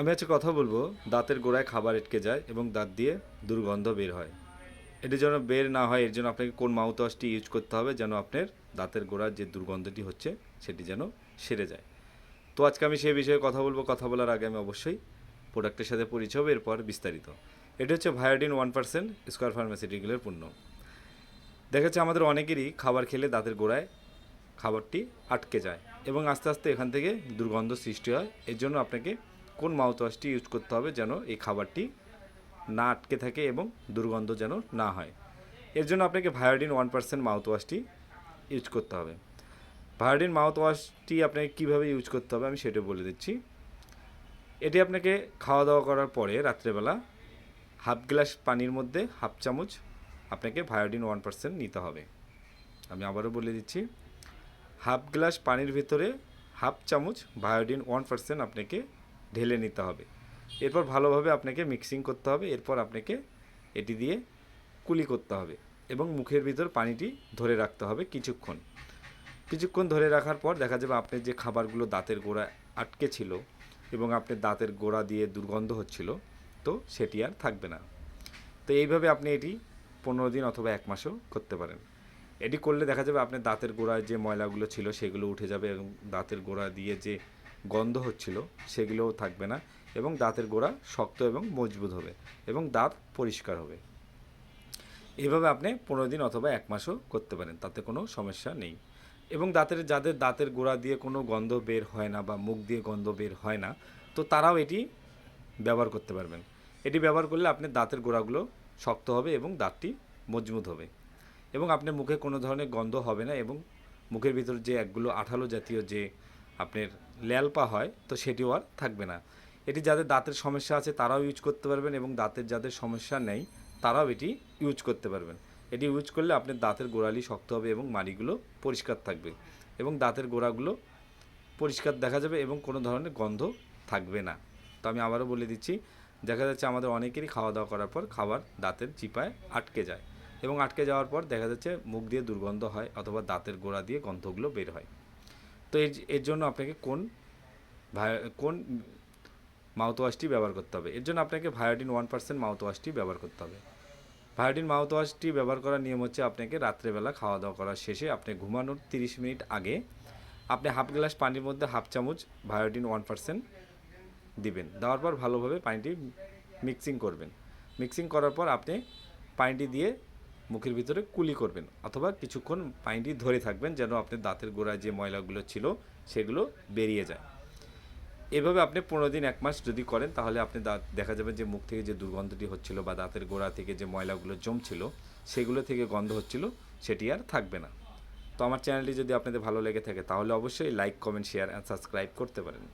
আমি আজকে কথা বলব দাঁতের গোড়ায় খাবার আটকে যায় এবং দাঁত দিয়ে দুর্গন্ধ বের হয়। এটি যেন বের না হয়, এর জন্য আপনাকে কোন মাউথ ওয়াশটি ইউজ করতে হবে যেন আপনার দাঁতের গোড়ার যে দুর্গন্ধটি হচ্ছে, সেটি যেন সেরে যায়। তো আজকে আমি সেই বিষয়ে কথা বলব, কথা বলার আগে আমি অবশ্যই প্রোডাক্টের সাথে পরিচয় হবে, এরপর বিস্তারিত। এটি হচ্ছে ভায়োডিন ওয়ান পার্সেন্ট স্কোয়ার ফার্মাসিউটিক্যালের পণ্য। দেখা যাচ্ছে আমাদের অনেকেরই খাবার খেলে দাঁতের গোড়ায় খাবারটি আটকে যায় এবং আস্তে আস্তে এখান থেকে দুর্গন্ধ সৃষ্টি হয়, এর জন্য আপনাকে কোন মাউথওয়াশটি ইউজ করতে হবে যেন এই খাবারটি না আটকে থাকে এবং দুর্গন্ধ যেন না হয়। এর জন্য আপনাকে ভায়োডিন ওয়ান পার্সেন্ট মাউথওয়াশটি ইউজ করতে হবে। ভায়োডিন মাউথওয়াশটি আপনাকে কীভাবে ইউজ করতে হবে আমি সেটা বলে দিচ্ছি। এটি আপনাকে খাওয়া দাওয়া করার পরে রাত্রেবেলা হাফ গ্লাস পানির মধ্যে হাফ চামচ আপনাকে ভায়োডিন ওয়ান পার্সেন্ট নিতে হবে। আমি আবারও বলে দিচ্ছি হাফ গ্লাস পানির ভিতরে হাফ চামচ ভায়োডিন ওয়ান পার্সেন্ট আপনাকে ঢেলে নিতে হবে। এরপর ভালোভাবে আপনাকে মিক্সিং করতে হবে, এরপর আপনাকে এটি দিয়ে কুলি করতে হবে এবং মুখের ভিতর পানিটি ধরে রাখতে হবে কিছুক্ষণ। কিছুক্ষণ ধরে রাখার পর দেখা যাবে আপনার যে খাবারগুলো দাঁতের গোড়া আটকে ছিল এবং আপনার দাঁতের গোড়া দিয়ে দুর্গন্ধ হচ্ছিল, তো সেটি আর থাকবে না। তো এইভাবে আপনি এটি পনেরো দিন অথবা এক মাসও করতে পারেন। এটি করলে দেখা যাবে আপনার দাঁতের গোড়ায় যে ময়লাগুলো ছিল সেগুলো উঠে যাবে এবং দাঁতের গোড়া দিয়ে যে গন্ধ হচ্ছিল, সেগুলোও থাকবে না এবং দাঁতের গোড়া শক্ত এবং মজবুত হবে এবং দাঁত পরিষ্কার হবে। এভাবে আপনি পনেরো দিন অথবা এক মাসও করতে পারেন, তাতে কোনো সমস্যা নেই। এবং দাঁতের, যাদের দাঁতের গোড়া দিয়ে কোনো গন্ধ বের হয় না বা মুখ দিয়ে গন্ধ বের হয় না, তো তারাও এটি ব্যবহার করতে পারবেন। এটি ব্যবহার করলে আপনার দাঁতের গোড়াগুলো শক্ত হবে এবং দাঁতটি মজবুত হবে। এবং আপনার মুখে কোনো ধরনের গন্ধ হবে না এবং মুখের ভিতর যে একগুলো আঠালো জাতীয় যে আপনার ল্যালপা হয়, তো সেটিও আর থাকবে না। এটি যাদের দাঁতের সমস্যা আছে, তারাও ইউজ করতে পারবেন এবং দাঁতের যাদের সমস্যা নেই, তারাও এটি ইউজ করতে পারবেন। এটি ইউজ করলে আপনার দাঁতের গোড়ালি শক্ত হবে এবং মাড়িগুলো পরিষ্কার থাকবে এবং দাঁতের গোড়াগুলো পরিষ্কার দেখা যাবে এবং কোনো ধরনের গন্ধ থাকবে না। তো আমি আবারও বলে দিচ্ছি, দেখা যাচ্ছে আমাদের অনেকেরই খাওয়া দাওয়া করার পর খাবার দাঁতের চিপায় আটকে যায় এবং আটকে যাওয়ার পর দেখা যাচ্ছে মুখ দিয়ে দুর্গন্ধ হয় অথবা দাঁতের গোড়া দিয়ে গন্ধগুলো বের হয়। তো এর এর জন্য আপনাকে কোন কোন মাউথওয়াশটি ব্যবহার করতে হবে? এর জন্য আপনাকে ভায়োডিন ওয়ান পার্সেন্ট মাউথওয়াশটি ব্যবহার করতে হবে। ভায়োডিন মাউথওয়াশটি ব্যবহার করার নিয়ম হচ্ছে আপনাকে রাত্রেবেলা খাওয়া দাওয়া করার শেষে আপনি ঘুমানোর তিরিশ মিনিট আগে আপনি হাফ গ্লাস পানির মধ্যে হাফ চামচ ভায়োডিন ওয়ান পার্সেন্ট দিবেন। দেওয়ার পর ভালোভাবে পানিটি মিক্সিং করবেন। মিক্সিং করার পর আপনি পানিটি দিয়ে মুখের ভিতরে কুলি করবেন অথবা কিছুক্ষণ পানিটি ধরে থাকবেন যেন আপনার দাঁতের গোড়ায় যে ময়লাগুলো ছিল সেগুলো বেরিয়ে যায়। এভাবে আপনি পনেরো দিন, এক মাস যদি করেন তাহলে আপনি দাঁত, দেখা যাবে যে মুখ থেকে যে দুর্গন্ধটি হচ্ছিল বা দাঁতের গোড়া থেকে যে ময়লাগুলো জমছিল সেগুলো থেকে গন্ধ হচ্ছিল, সেটি আর থাকবে না। তো আমার চ্যানেলটি যদি আপনাদের ভালো লেগে থাকে তাহলে অবশ্যই like, comment, share and subscribe করতে পারেন।